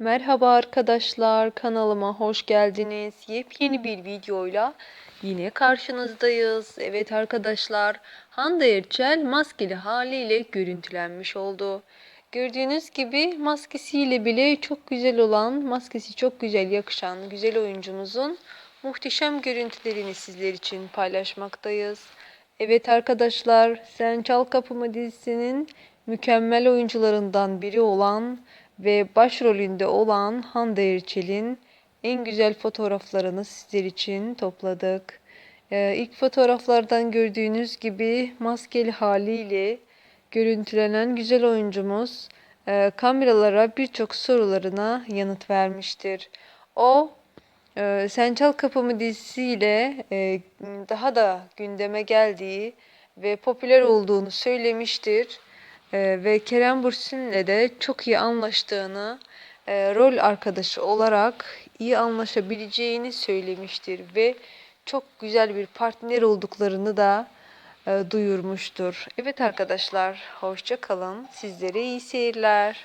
Merhaba arkadaşlar, kanalıma hoş geldiniz. Yepyeni bir videoyla yine karşınızdayız. Evet arkadaşlar, Hande Erçel maskeli haliyle görüntülenmiş oldu. Gördüğünüz gibi maskesiyle bile çok güzel olan, maskesi çok güzel yakışan güzel oyuncumuzun muhteşem görüntülerini sizler için paylaşmaktayız. Evet arkadaşlar, Sen Çal Kapımı dizisinin mükemmel oyuncularından biri olan ve başrolünde olan Hande Erçel'in en güzel fotoğraflarını sizler için topladık. Ee, ilk fotoğraflardan gördüğünüz gibi maskeli haliyle görüntülenen güzel oyuncumuz e, kameralara birçok sorularına yanıt vermiştir. O ee, Sen Çal Kapımı dizisiyle e, daha da gündeme geldiği ve popüler olduğunu söylemiştir. Ee, ve Kerem Bürsin'le de çok iyi anlaştığını, e, rol arkadaşı olarak iyi anlaşabileceğini söylemiştir ve çok güzel bir partner olduklarını da e, duyurmuştur. Evet arkadaşlar, hoşça kalın. Sizlere iyi seyirler.